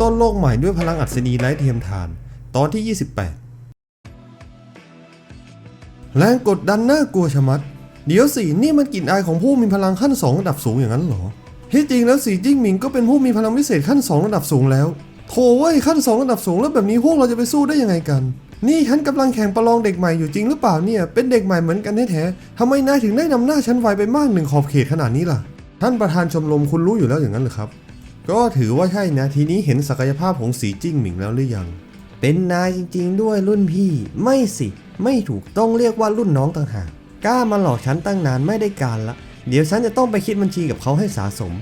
ต้นโลกใหม่ด้วยพลังอัศนีไร้เทียมทาน ตอนที่ 28 แรงกดดันน่ากลัวชะมัด เดี๋ยวสินี่มันกลิ่นอายของผู้มีพลังขั้นสองระดับสูงอย่างนั้นเหรอ ที่จริงแล้วสีจิ้งหมิงก็เป็นผู้มีพลังพิเศษขั้นสองระดับสูงแล้ว โถเว้ยขั้นสองระดับสูงแล้วแบบนี้พวกเราจะไปสู้ได้ยังไงกัน นี่ฉันกำลังแข่งประลองเด็กใหม่อยู่จริงหรือเปล่าเนี่ย เป็นเด็กใหม่เหมือนกันแท้ๆทำไมนายถึงได้นำหน้าฉันไวไปมากหนึ่งขอบเขตขนาดนี้ล่ะ ท่านประธานชมรมคุณรู้อยู่แล้วอย่างนั้นหรือครับ ก็ถือว่าใช่นะทีนี้เห็นศักยภาพของสีจิ้งหมิงแล้วหรือยัง เป็นนายจริงๆ ด้วยรุ่นพี่ ไม่สิ ไม่ถูกต้องเรียกว่ารุ่นน้องต่างหากกล้ามาหลอกฉันตั้งนานไม่ได้การละ เดี๋ยวฉันจะต้องไปคิดบัญชีกับเขาให้สะสม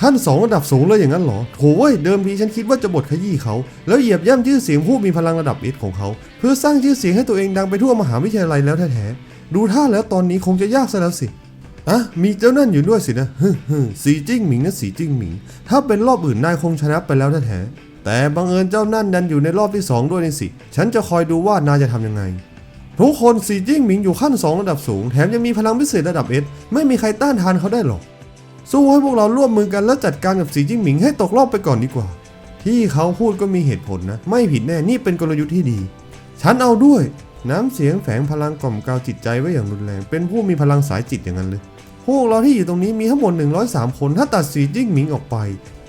ขั้นสองระดับสูงเลยอย่างนั้นหรอโถเว้ยเดิมทีฉันคิดว่าจะบทขยี้เขา แล้วเหยียบย่ำชื่อเสียงผู้มีพลังระดับเอสของเขา เพื่อสร้างชื่อเสียงให้ตัวเองดังไปทั่วมหาวิทยาลัยแล้วแท้ๆดูท่าแล้วตอนนี้คงจะยากซะแล้วสิ อะมีเจ้านั่นอยู่ด้วยสินะฮึฮึสีจิ้งหมิงนะสีจิ้งหมิง ถ้าเป็นรอบอื่นนายคงชนะไปแล้วแท้แต่บังเอิญเจ้านั่นดันอยู่ในรอบที่สองด้วยนี่สิ ฉันจะคอยดูว่านายจะทำยังไง ทุกคนสีจิ้งหมิงอยู่ขั้น 2 ระดับสูง แถมยังมีพลังพิเศษระดับเอสไม่มีใครต้านทานเขาได้หรอก สู้ให้พวกเราร่วมมือกันแล้วจัดการกับสีจิ้งหมิงให้ตกรอบไปก่อนดีกว่า ที่เขาพูดก็มีเหตุผลนะ ไม่ผิดแน่นี่เป็นกลยุทธ์ที่ดี ฉันเอาด้วย น้ำเสียงแฝงพลังกล่อมกล่าวจิตใจไว้อย่างรุนแรง เป็นผู้มีพลังสายจิตอย่างนั้นเลย พวกเราที่อยู่ตรงนี้มีทั้งหมด 103 คน ถ้าตัดสีจิ้งหมิงออกไป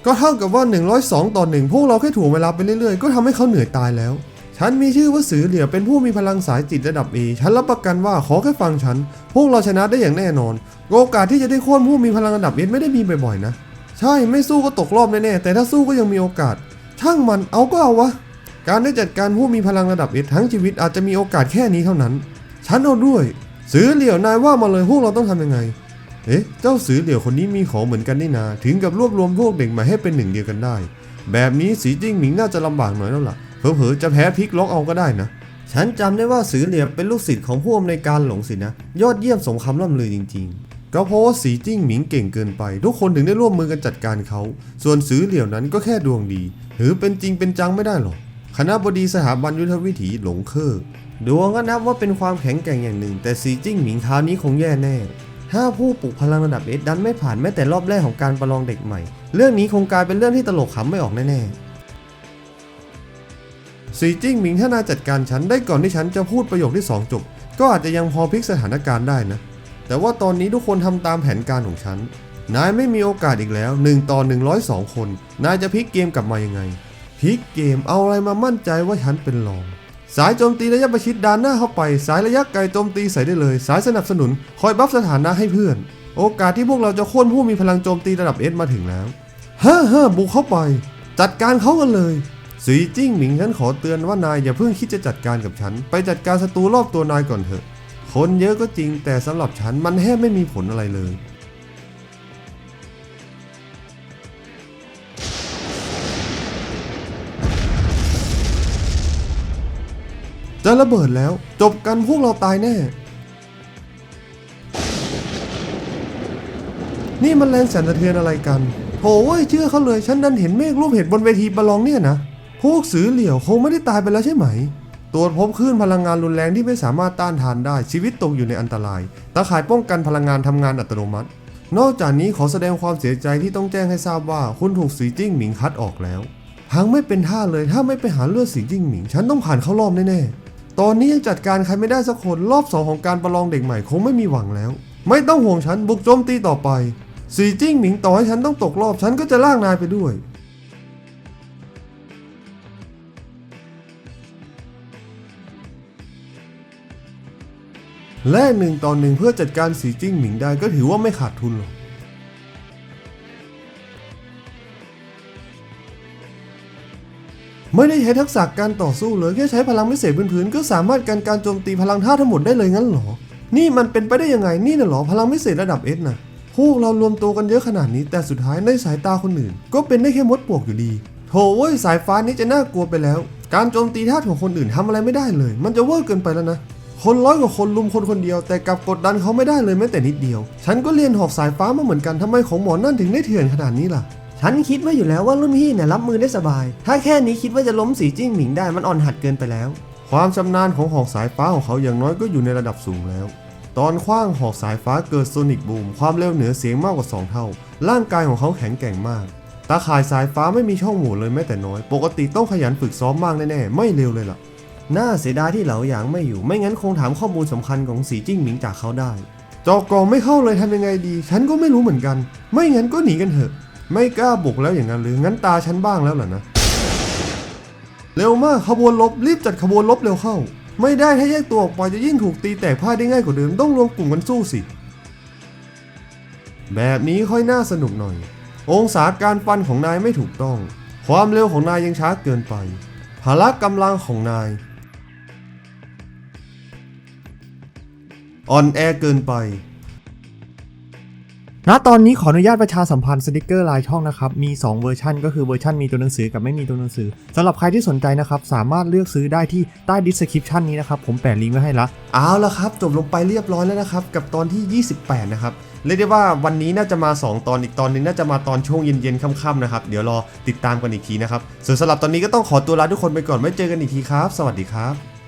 ก็เท่ากับว่า 102 ต่อหนึ่งพวกเราแค่ถ่วงเวลาไปเรื่อยๆ ก็ทำให้เขาเหนื่อยตายแล้ว ฉันมีชื่อว่าสือเหลี่ยเป็นผู้มีพลังสายจิตระดับ A ฉันรับประกันว่าขอแค่ฟังฉัน พวกเราชนะได้อย่างแน่นอน โอกาสที่จะได้โค่นผู้มีพลังระดับ S ไม่ได้มีบ่อยๆนะ ใช่ ไม่สู้ก็ตกรอบแน่ๆ แต่ถ้าสู้ก็ยังมีโอกาส ช่างมัน เอาก็เอาวะ การได้จัดการผู้มีพลังระดับ S ทั้งชีวิตอาจจะมีโอกาสแค่นี้เท่านั้น ฉันเอาด้วย สือเหลี่ยวนายว่ามาเลยพวกเราต้องทำยังไง เอ๊ะ เจ้าสือเหลี่ยวคนนี้มีของเหมือนกันนี่นา ถึงกับรวบรวมพวกเด็กมาให้เป็นหนึ่งเดียวกันได้ แบบนี้สีจิ้งหมิงน่าจะลำบากหน่อยแล้วล่ะ เผลอๆจะแพ้พลิกล็อกเอาก็ได้นะ ฉันจำได้ว่าสือเหลี่ยบเป็นลูกศิษย์ของผู้อำนวยการหลงสินะ ยอดเยี่ยมสมคำล่ำลือจริง ๆก็เพราะว่าสีจิ้งหมิงเก่งเกินไป ทุกคนถึงได้ร่วมมือกันจัดการเขา ส่วนสือเหลี่ยวนั้นก็แค่ดวงดี หรือเป็นจริงเป็นจังไม่ได้หรอก คณะบดีสถาบันยุทธวิถีหลงเคอร์ดวงก็นับว่าเป็นความแข็งแกร่งอย่างหนึ่ง แต่สีจิ้งหมิงคราวนี้คงแย่แน่ ถ้าผู้ปลุกพลังระดับเอสดันไม่ผ่านแม้แต่รอบแรกของการประลองเด็กใหม่ เรื่องนี้คงกลายเป็นเรื่องที่ตลกขำไม่ออกแน่ๆสีจิ้งหมิงถ้านายจัดการฉันได้ก่อนที่ฉันจะพูดประโยคที่สองจบ ก็อาจจะยังพอพลิกสถานการณ์ได้นะ แต่ว่าตอนนี้ทุกคนทำตามแผนการของฉันนายไม่มีโอกาสอีกแล้ว1ต่อ102 คน นายจะพลิกเกมกลับมายังไง พลิกเกมเอาอะไรมามั่นใจว่าฉันเป็นรอง สายโจมตีระยะประชิดด้านหน้าเข้าไป สายระยะไกลโจมตีใส่ได้เลย สายสนับสนุน คอยบัฟสถานะให้เพื่อน โอกาสที่พวกเราจะโค่นผู้มีพลังโจมตีระดับเอสมาถึงแล้วฮ่าฮ่าบุกเข้าไป จัดการเขากันเลยสีจิ้งหมิงฉันขอเตือนว่านายอย่าเพิ่งคิดจะจัดการกับฉัน ไปจัดการศัตรูรอบตัวนายก่อนเถอะ คนเยอะก็จริงแต่สำหรับฉันมันแทบไม่มีผลอะไรเลย จะระเบิดแล้ว จบกันพวกเราตายแน่ นี่มันแรงสั่นสะเทือนอะไรกันโถเว้ยเชื่อเขาเลยฉันดันเห็นเมฆรูปเห็ดบนเวทีประลองเนี่ยนะ พวกสือเหลี่ยวคงไม่ได้ตายไปแล้วใช่ไหม ตรวจพบคลื่นพลังงานรุนแรงที่ไม่สามารถต้านทานได้ชีวิตตกอยู่ในอันตรายตาข่ายป้องกันพลังงานทำงานอัตโนมัติ นอกจากนี้ขอแสดงความเสียใจที่ต้องแจ้งให้ทราบว่าคุณถูกสีจิ้งหมิงคัดออกแล้วพังไม่เป็นท่าเลยถ้าไม่ไปหาเลือดสีจิ้งหมิง ฉันต้องผ่านเข้ารอบแน่ๆ ตอนนี้ยังจัดการใครไม่ได้สักคนรอบสองของการประลองเด็กใหม่คงไม่มีหวังแล้ว ไม่ต้องห่วงฉันบุกโจมตีต่อไปสีจิ้งหมิงต่อให้ฉันต้องตกรอบฉันก็จะลากนายไปด้วยแลกหนึ่งต่อหนึ่งเพื่อจัดการสีจิ้งหมิงได้ก็ถือว่าไม่ขาดทุนหรอก ไม่ได้ใช้ทักษะการต่อสู้เลยแค่ใช้พลังพิเศษพื้นๆก็สามารถกันการโจมตีพลังท่าทั้งหมดได้เลยงั้นเหรอ นี่มันเป็นไปได้ยังไงนี่น่ะหรอพลังพิเศษระดับเอสนะพวกเรารวมตัวกันเยอะขนาดนี้ แต่สุดท้ายในสายตาคนอื่น ก็เป็นได้แค่มดปวกอยู่ดีโถเว้ยสายฟ้านี้จะน่ากลัวไปแล้ว การโจมตีท่าของคนอื่นทำอะไรไม่ได้เลย มันจะเวอร์เกินไปแล้วนะคนร้อยกว่าคนลุมคนคนเดียวแต่กลับกดดันเขาไม่ได้เลยแม้แต่นิดเดียว ฉันก็เรียนหอกสายฟ้ามาเหมือนกันทำไมของหมอนั่นถึงได้เถื่อนขนาดนี้ล่ะ ฉันคิดว่าอยู่แล้วว่ารุ่นพี่เนี่ยรับมือได้สบาย ถ้าแค่นี้คิดว่าจะล้มสีจิ้งหมิงได้มันอ่อนหัดเกินไปแล้ว ความชำนาญของหอกสายฟ้าของเขาอย่างน้อยก็อยู่ในระดับสูงแล้ว ตอนคว้างหอกสายฟ้าเกิดโซนิกบูมความเร็วเหนือเสียงมากกว่า 2 เท่า ร่างกายของเขาแข็งแกร่งมาก ตาข่ายสายฟ้าไม่มีช่องโหว่เลยแม้แต่น้อย ปกติต้องขยันฝึกซ้อมมากแน่ๆไม่เร็วเลยล่ะ น่าเสียดายที่เหลาหยางไม่อยู่ ไม่งั้นคงถามข้อมูลสำคัญของสีจิ้งหมิงจากเขาได้ จอกกองไม่เข้าเลยทำยังไงดี ฉันก็ไม่รู้เหมือนกัน ไม่งั้นก็หนีกันเถอะ ไม่กล้าบุกแล้วอย่างนั้นหรืองั้นตาฉันบ้างแล้วเหรอนะ เร็วมากขบวนลบรีบจัดขบวนลบเร็วเข้า ไม่ได้ถ้าแยกตัวออกไปจะยิ่งถูกตีแตกพ่ายได้ง่ายกว่าเดิมต้องรวมกลุ่มกันสู้สิ แบบนี้ค่อยน่าสนุกหน่อย องศาการฟันของนายไม่ถูกต้อง ความเร็วของนายยังช้าเกินไป พละกำลังของนาย อ่อนแอเกินไป ณตอนนี้ขออนุญาตประชาสัมพันธ์สติกเกอร์ลายช่องนะครับ มี 2 เวอร์ชันก็คือเวอร์ชันมีตัวหนังสือกับไม่มีตัวหนังสือสำหรับใครที่สนใจนะครับ สามารถเลือกซื้อได้ที่ใต้ดิสคริปชันนี้นะครับ ผมแปะลิงก์ไว้ให้ละเอาละครับ จบลงไปเรียบร้อยแล้วนะครับ กับตอนที่ 28 นะครับเรียกได้ว่าวันนี้น่าจะมา 2 ตอนอีกตอนหนึงน่าจะมาตอนช่วงเย็นๆค่ำๆนะครับ เดี๋ยวรอติดตามกันอีกทีนะครับส่วนสำหรับตอนนี้ก็ต้องขอตัวลาทุกคนไปก่อนไว้เจอกันอีกทีครับ สวัสดีครับ